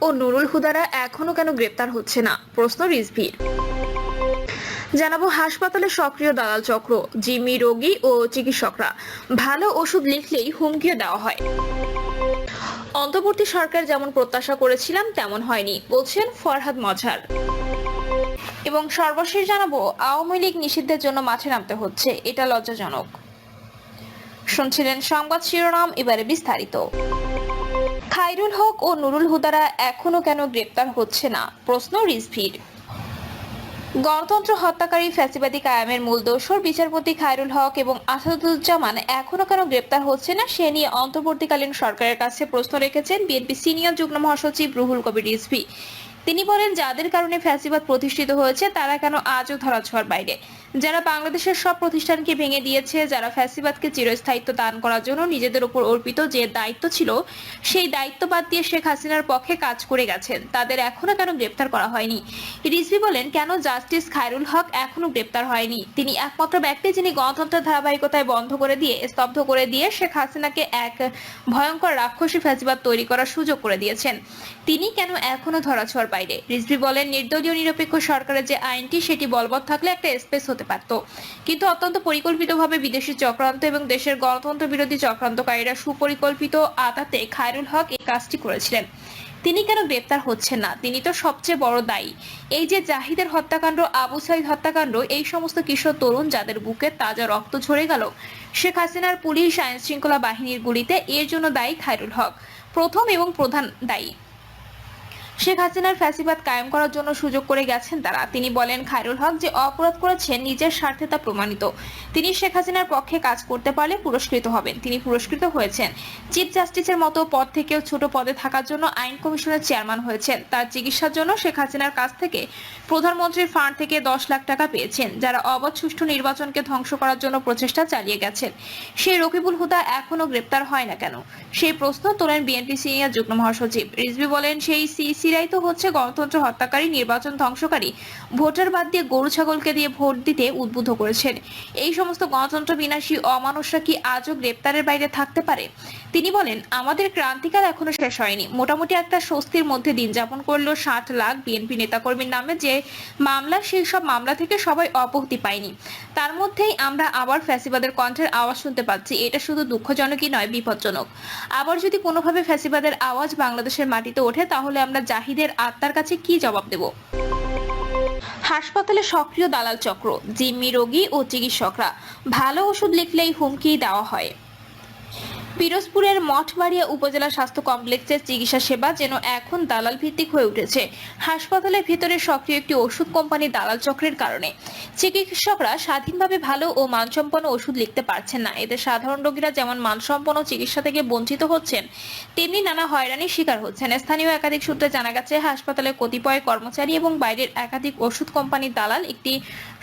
ও নুরুল হুদারা এখনও কেন গ্রেপ্তার হচ্ছে না? প্রশ্ন রিজভির। জানাব, হাসপাতালে সক্রিয় দালাল চক্র, জিম্মি রোগী ও চিকিৎসকরা। ভালো ওষুধ লিখলেই হুমকিও দেওয়া হয়। অন্তর্বর্তী সরকার যেমন প্রত্যাশা করেছিলাম, তেমন হয়নি, বলছেন ফরহাদ মজার। এবং সর্বশেষ জানাব, আওয়ামী লীগ নিষিদ্ধের জন্য মাঠে নামতে হচ্ছে, এটা লজ্জাজনক। শুনছিলেন সংবাদ শিরোনাম, এবারে বিস্তারিত। খাইরুল হক ও নুরুল হুদারা এখনও কেন গ্রেপ্তার হচ্ছে না? প্রশ্ন রিজভির। গণতন্ত্র হত্যাকারী ফ্যাসিবাদী কায়ামের মূল দোষর বিচারপতি খায়রুল হক এবং আসাদুজ্জামান এখনও কেন গ্রেপ্তার হচ্ছে না, সে নিয়ে অন্তর্বর্তীকালীন সরকারের কাছে প্রশ্ন রেখেছেন বিএনপি সিনিয়র যুগ্ম মহাসচিব রুহুল কবির রিজভি। তিনি বলেন, যাদের কারণে ফ্যাসিবাদ প্রতিষ্ঠিত হয়েছে, তারা কেন আজও ধরাছোঁয়ার বাইরে? যারা বাংলাদেশের সব প্রতিষ্ঠানকে ভেঙে দিয়েছে, যারা ফ্যাসিবাদকে চিরস্থায়িত্ব দান করার জন্য নিজেদের উপর অর্পিত যে দায়িত্ব ছিল, সেই দায়িত্ব বাদ দিয়ে শেখ হাসিনার পক্ষে কাজ করে গেছেন। তাদের এখনও কেন গ্রেপ্তার করা হয়নি? রিজভি বলেন, কেন জাস্টিস খায়রুল হক এখনও গ্রেপ্তার হয়নি? তিনি একমাত্র ব্যক্তি যিনি গণতন্ত্রের ধারাবাহিকতায় বন্ধ করে দিয়ে, স্তব্ধ করে দিয়ে শেখ হাসিনাকে এক ভয়ঙ্কর রাক্ষসী ফ্যাসিবাদ তৈরি করার সুযোগ করে দিয়েছেন। তিনি কেন এখনও ধরাছোঁয়ার বাইরে? রিজভি বলেন, নির্দলীয় নিরপেক্ষ সরকারের যে আইনটি, সেটি বলবৎ থাকলে একটা স্পেস হতে পারত। কিন্তু অত্যন্ত পরিকল্পিতভাবে বিদেশি চক্রান্ত এবং দেশের গণতন্ত্র বিরোধী চক্রান্তকারীরা সুপরিকল্পিত আদাতে খায়রুল হক এই কাজটি করেছিলেন। তিনি কেন গ্রেপ্তার হচ্ছেন না? তিনি তো সবচেয়ে বড় দায়ী। এই যে জাহিদের হত্যাকাণ্ড, আবু সাইদ হত্যাকাণ্ড, এই সমস্ত কিশোর তরুণ যাদের বুকে তাজা রক্ত ঝরে গেল, শেখ হাসিনার পুলিশ আইন শৃঙ্খলা বাহিনীর গুলিতে এর জন্য দায়ী খায়রুল হক। প্রথম এবং প্রধান দায়ী। শেখ হাসিনার ফ্যাসিবাদ কায়েম করার জন্য সুযোগ করে গেছেন তারা। তিনি বলেন, খায়রুল হক যে অপরাধ করেছেন, নিজের স্বার্থে তা প্রমাণিত। তিনি শেখ হাসিনার পক্ষে কাজ করতে পারলে পুরস্কৃত হবেন। তিনি পুরস্কৃত হয়েছেন। চিফ জাস্টিসের মতো পদ থেকেও ছোট পদে থাকার জন্য আইন কমিশনের চেয়ারম্যান হয়েছেন। তার চিকিৎসার জন্য শেখ হাসিনার কাছ থেকে প্রধানমন্ত্রীর ফান্ড থেকে দশ লাখ টাকা পেয়েছেন, যারা অবাধ সুষ্ঠু নির্বাচনকে ধ্বংস করার জন্য প্রচেষ্টা চালিয়ে গেছেন। সেই রকিবুল হুদা এখনও গ্রেপ্তার হয় না কেন? সেই প্রশ্ন তোলেন বিএনপি সিনিয়র যুগ্ম মহাসচিব। রিজভি বলেন, সেই সিসিরাই তো হচ্ছে গণতন্ত্র হত্যাকারী, নির্বাচন ধ্বংসকারী। ভোটার বাদ দিয়ে গরু ছাগলকে দিয়ে ভোট দিতে উদ্বুদ্ধ করেছেন। এই সমস্ত গণতন্ত্র বিনাশী অমানুষরা কি আজও গ্রেপ্তারের বাইরে থাকতে পারে? তিনি বলেন, আমাদের ক্রান্তিকাল এখনও শেষ হয়নি। মোটামুটি একটা স্বস্তির মধ্যে দিন যাপন করল ষাট লাখ বিএনপি নেতাকর্মীর নামে যে মামলা, সেই সব মামলা থেকে সবাই অব্যাহতি পায়নি। তার মধ্যেই আমরা আবার ফ্যাসিবাদের কণ্ঠের আওয়াজ শুনতে পাচ্ছি। এটা শুধু দুঃখজনকই নয়, বিপজ্জনক। আবার যদি কোনোভাবে ফ্যাসিবাদের আওয়াজ বাংলাদেশের মাটিতে ওঠে, তাহলে আমরা জাহিদের আত্মার কাছে কি জবাব দেব? হাসপাতালে সক্রিয় দালাল চক্র, জিম্মি রোগী ও চিকিৎসকরা। ভালো ওষুধ লিখলেই হুমকি দেওয়া হয়। পিরোজপুরের মঠবাড়িয়া উপজেলা স্বাস্থ্য কমপ্লেক্সের চিকিৎসা সেবা যেন এখন দালাল ভিত্তিক হয়ে উঠেছে। হাসপাতালের ভিতরে সক্রিয় একটি ওষুধ কোম্পানি দালাল চক্রের কারণে। চিকিৎসকরা স্বাধীনভাবে ভালো ও মানসম্পন্ন ওষুধ লিখতে পারছেন না। এতে সাধারণ রোগীরা যেমন মানসম্পন্ন চিকিৎসা থেকে বঞ্চিত হচ্ছেন, তেমনি নানা হয়রানির শিকার হচ্ছেন। স্থানীয় একাধিক সূত্রে জানা গেছে হাসপাতালের কতিপয় কর্মচারী এবং বাইরের একাধিক ওষুধ কোম্পানির দালাল একটি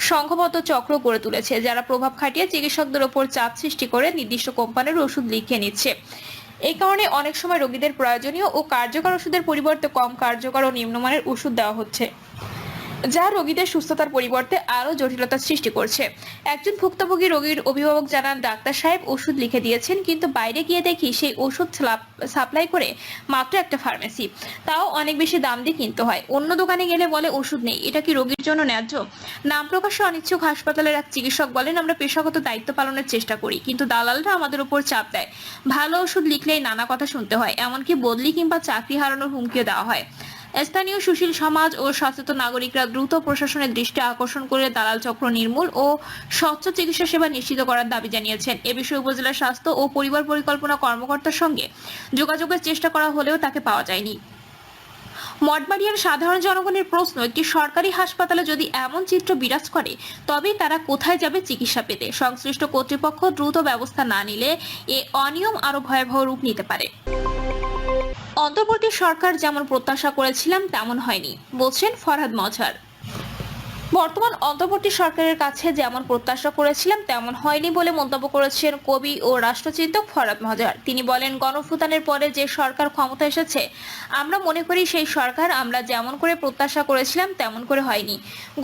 সংঘবদ্ধ চক্র গড়ে তুলেছে, যারা প্রভাব খাটিয়ে চিকিৎসকদের ওপর চাপ সৃষ্টি করে নির্দিষ্ট কোম্পানির ওষুধ লিখে নিচ্ছে। এই কারণে অনেক সময় রোগীদের প্রয়োজনীয় ও কার্যকর ওষুধের পরিবর্তে কম কার্যকর ও নিম্নমানের ওষুধ দেওয়া হচ্ছে। যা রোগীদের সুস্থতার পরিবর্তে আরও জটিলতার সৃষ্টি করছে। একজন ভুক্তভোগী রোগীর অভিভাবক জানান, ডাক্তার সাহেব ওষুধ লিখে দিয়েছেন, কিন্তু বাইরে গিয়ে দেখি সেই ওষুধ সাপ্লাই করে মাত্র একটা ফার্মেসি। তাও অনেক বেশি দাম দিয়ে কিনতে হয়। অন্য দোকানে গেলে বলে, ওষুধ নেই, এটা কি রোগীর জন্য ন্যায্য? নাম প্রকাশে অনিচ্ছুক হাসপাতালের এক চিকিৎসক বলেন, আমরা পেশাগত দায়িত্ব পালনের চেষ্টা করি, কিন্তু দালালরা আমাদের উপর চাপ দেয়। ভালো ওষুধ লিখলেই নানা কথা শুনতে হয়, এমনকি বদলি কিংবা চাকরি হারানোর হুমকিও দেওয়া হয়। স্থানীয় সুশীল সমাজ ও সচেতন নাগরিকরা দ্রুত প্রশাসনের দৃষ্টি আকর্ষণ করে দালাল চক্র নির্মূল ও স্বচ্ছ চিকিৎসা সেবা নিশ্চিত করার দাবি জানিয়েছেন। এ বিষয়ে উপজেলা স্বাস্থ্য ও পরিবার পরিকল্পনা কর্মকর্তার সঙ্গে যোগাযোগের চেষ্টা করা হলেও তাকে পাওয়া যায়নি। মঠবাড়িয়ার সাধারণ জনগণের প্রশ্ন, একটি সরকারি হাসপাতালে যদি এমন চিত্র বিরাজ করে, তবে তারা কোথায় যাবে চিকিৎসা পেতে? সংশ্লিষ্ট কর্তৃপক্ষ দ্রুত ব্যবস্থা না নিলে এ অনিয়ম আরও ভয়াবহ রূপ নিতে পারে। অন্তর্বর্তী সরকার যেমন প্রত্যাশা করেছিলাম তেমন হয়নি বলছেন ফরহাদ মজহার। বর্তমান অন্তর্বর্তী সরকারের কাছে যেমন প্রত্যাশা করেছিলাম, তেমন হয়নি বলে মন্তব্য করেছেন কবি ও রাষ্ট্রচিন্তক ফরাদ মহাজার তিনি বলেন গণফুতানের পরে যে সরকার ক্ষমতা এসেছে, আমরা মনে করি সেই সরকার আমরা যেমন করে প্রত্যাশা করেছিলাম, তেমন করে হয়নি।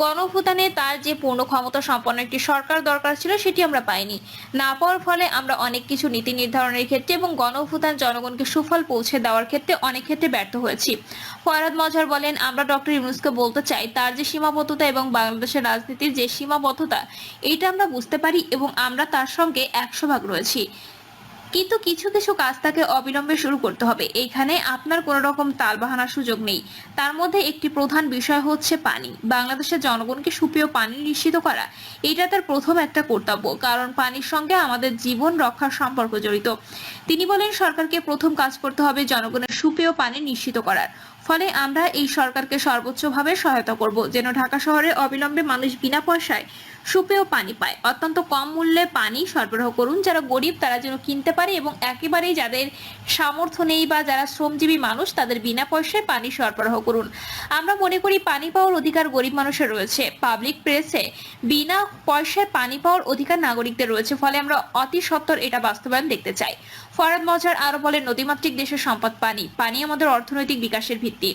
গণফুতানে তার যে পূর্ণ ক্ষমতা সম্পন্ন একটি সরকার দরকার ছিল, সেটি আমরা পাইনি। না পাওয়ার ফলে আমরা অনেক কিছু নীতি নির্ধারণের ক্ষেত্রে এবং গণঅভ্যুত্থান জনগণকে সুফল পৌঁছে দেওয়ার ক্ষেত্রে অনেক ক্ষেত্রে ব্যর্থ হয়েছি। ফরাদ মজার বলেন, আমরা ডক্টর ইউনুসকে বলতে চাই, তার যে সীমাবদ্ধতা এবং বাংলাদেশের রাজনীতির যে সীমাবদ্ধতা এটা আমরা বুঝতে পারি এবং আমরা তার সঙ্গে একশো ভাগ রয়েছি। কিন্তু কিছু কিছু কাজ তাকে অবিলম্বে শুরু করতে হবে। এখানে আপনার কোনো রকম তাল বাহানার সুযোগ নেই। তার মধ্যে একটি প্রধান বিষয় হচ্ছে পানি। বাংলাদেশের জনগণকে সুপেয় পানি নিশ্চিত করা এটা তার প্রথম একটা কর্তব্য। কারণ পানির সঙ্গে আমাদের জীবন রক্ষার সম্পর্ক জড়িত। তিনি বলেন, সরকারকে প্রথম কাজ করতে হবে জনগণের সুপেয় পানি নিশ্চিত করার। ফলে আমরা এই সরকারকে সর্বোচ্চভাবে সহায়তা করব। যেন ঢাকা শহরে অবিলম্বে মানুষ বিনা পয়সায় সুপেয় পানি পায়। অত্যন্ত কম মূল্যে পানি সরবরাহ করুন। যারা গরিব, তারা যেন কিনতে পারে এবং একেবারেই যাদের সামর্থ্য নেই বা যারা শ্রমজীবী মানুষ, তাদের বিনা পয়সায় পানি সরবরাহ করুন। আমরা মনে করি পানি পাওয়ার অধিকার গরিব মানুষের রয়েছে। পাবলিক প্রেসে বিনা পয়সায় পানি পাওয়ার অধিকার নাগরিকদের রয়েছে। ফলে আমরা অতি সত্বর এটা বাস্তবায়ন দেখতে চাই। ফরাদ মজার আরও বলেন, নদীমাতৃক দেশের সম্পদ পানি। পানি আমাদের অর্থনৈতিক বিকাশের ভিত্তি।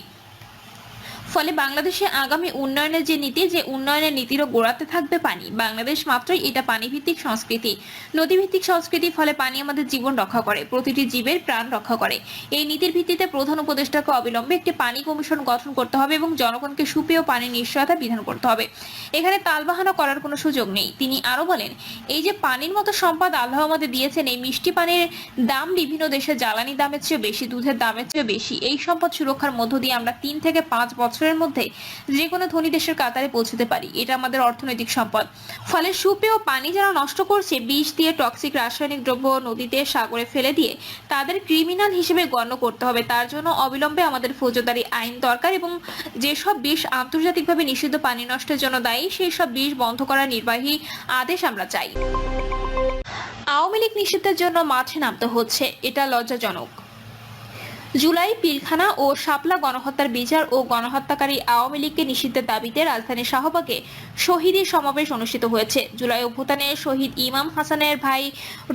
ফলে বাংলাদেশে আগামী উন্নয়নের যে নীতি, যে উন্নয়নের নীতিরও গোড়াতে থাকবে পানি। বাংলাদেশ মাত্রই এটা পানি ভিত্তিক সংস্কৃতি। নদী ভিত্তিক সংস্কৃতি ফলে পানি আমাদের জীবন রক্ষা করে, প্রতিটি জীবের প্রাণ রক্ষা করে। এই নীতির ভিত্তিতে প্রধান উপদেষ্টাকে অবিলম্বে একটি পানি কমিশন গঠন করতে হবে এবং জনগণকে সুপেয় পানির নিশ্চয়তা বিধান করতে হবে। এখানে তালবাহানা করার কোনো সুযোগ নেই। তিনি আরও বলেন, এই যে পানির মতো সম্পদ আল্লাহ আমাদের দিয়েছেন, এই মিষ্টি পানির দাম বিভিন্ন দেশে জ্বালানি দামের চেয়ে বেশি, দুধের দামের চেয়ে বেশি। এই সম্পদ সুরক্ষার মধ্য দিয়ে আমরা তিন থেকে পাঁচ বছরের মধ্যে যে কোনো ধনী দেশের কাতারে পৌঁছতে পারি। এটা আমাদের অর্থনৈতিক সম্পদ। ফলে সুপেয় পানি যারা নষ্ট করছে, বিষ দিয়ে টক্সিক রাসায়নিক দ্রব্য নদীতে সাগরে ফেলে দিয়ে তাদের ক্রিমিনাল হিসেবে গণ্য করতে হবে। তার জন্য অবিলম্বে আমাদের ফৌজদারি আইন দরকার এবং যেসব বিষ আন্তর্জাতিকভাবে নিষিদ্ধ পানি নষ্টের জন্য দায়ী সেই সব বিষ বন্ধ করার নির্বাহী আদেশ আমরা চাই। আওয়ামী লীগ নিষিদ্ধের জন্য মাঠে নামতে হচ্ছে। এটা লজ্জাজনক। জুলাই পিলখানা ও শাপলা গণহত্যার বিচার ও গণহত্যাকারী আওয়ামী লীগকে নিষিদ্ধের দাবিতে রাজধানীর শাহবাগে শহীদী সমাবেশ অনুষ্ঠিত হয়েছে। জুলাই অভ্যুত্থানে শহীদ ইমাম হাসানের ভাই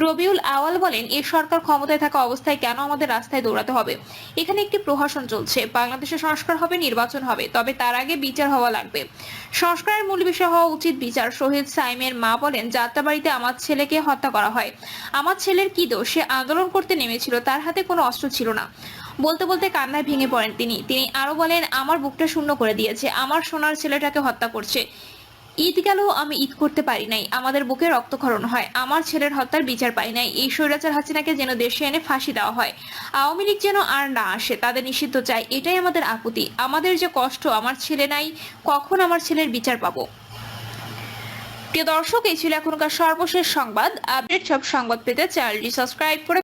রবিউল আওয়াল বলেন এই সরকার ক্ষমতায় থাকা অবস্থায় কেন আমাদের রাস্তায় দৌড়াতে হবে? এখানে একটি প্রহসন চলছে। বাংলাদেশে সংস্কার হবে, নির্বাচন হবে, তবে তার আগে বিচার হওয়া লাগবে। সংস্কারের মূল বিষয় হওয়া উচিত বিচার। শহীদ সাইমের মা বলেন, যাত্রাবাড়িতে আমার ছেলেকে হত্যা করা হয়। আমার ছেলের কি দোষ? সে আন্দোলন করতে নেমেছিল, তার হাতে কোনো অস্ত্র ছিল না। বলতে বলতে কান্নায় ভেঙে পড়েন তিনি। তিনি আরও বলেন, আমার বুকটা শূন্য করে দিয়েছে। আমার সোনার ছেলেটাকে হত্যা করছে। ঈদ গেলেও আমি ঈদ করতে পারি নাই। আমাদের বুকে রক্তক্ষরণ হয়। আমার ছেলের হত্যার বিচার পাই নাই। এই স্বৈরাচার হাসিনাকে যেন দেশে এনে ফাঁসি দেওয়া হয়। আওয়ামী লীগ যেন আর না আসে, তাদের নিষিদ্ধ চাই। এটাই আমাদের আকুতি আমাদের যে কষ্ট, আমার ছেলে নাই, কখন আমার ছেলের বিচার পাবো? প্রিয় দর্শক, এই ছিল এখনকার সর্বশেষ সংবাদ। আপডেট সব সংবাদ পেতে চ্যানেলটি সাবস্ক্রাইব করে